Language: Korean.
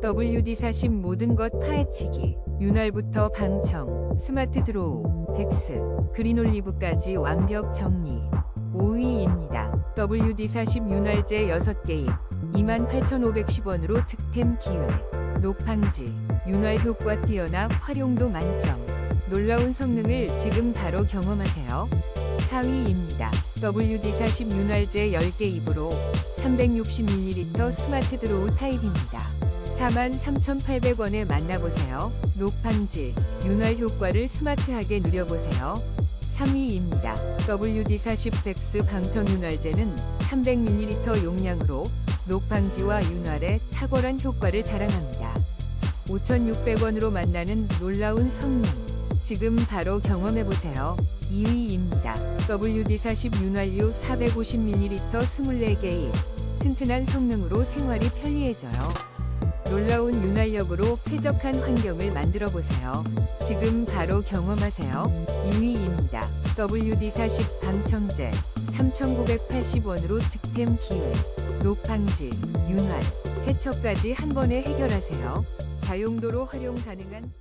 WD-40 모든 것 파헤치기. 윤활부터 방청, 스마트 드로우, 백스, 그린올리브까지 완벽 정리. 5위입니다. WD-40 윤활제 6개입 28,510원으로 득템 기회. 녹방지, 윤활 효과 뛰어나 활용도 만점. 놀라운 성능을 지금 바로 경험하세요. 4위입니다. WD-40 윤활제 10개 입으로 360ml 스마트 드로우 타입입니다. 43,800원에 만나보세요. 녹방지, 윤활 효과를 스마트하게 누려보세요. 3위입니다. WD-40 백스 방청 윤활제는 300ml 용량으로 녹방지와 윤활에 탁월한 효과를 자랑합니다. 5,600원으로 만나는 놀라운 성능. 지금 바로 경험해보세요. 2위입니다. WD-40 윤활유 450ml 24개의 튼튼한 성능으로 생활이 편리해져요. 놀라운 윤활력으로 쾌적한 환경을 만들어 보세요. 지금 바로 경험하세요. 2위입니다. WD-40 방청제 3,980원으로 득템 기회. 녹방지, 윤활, 세척까지 한 번에 해결하세요. 다용도로 활용 가능한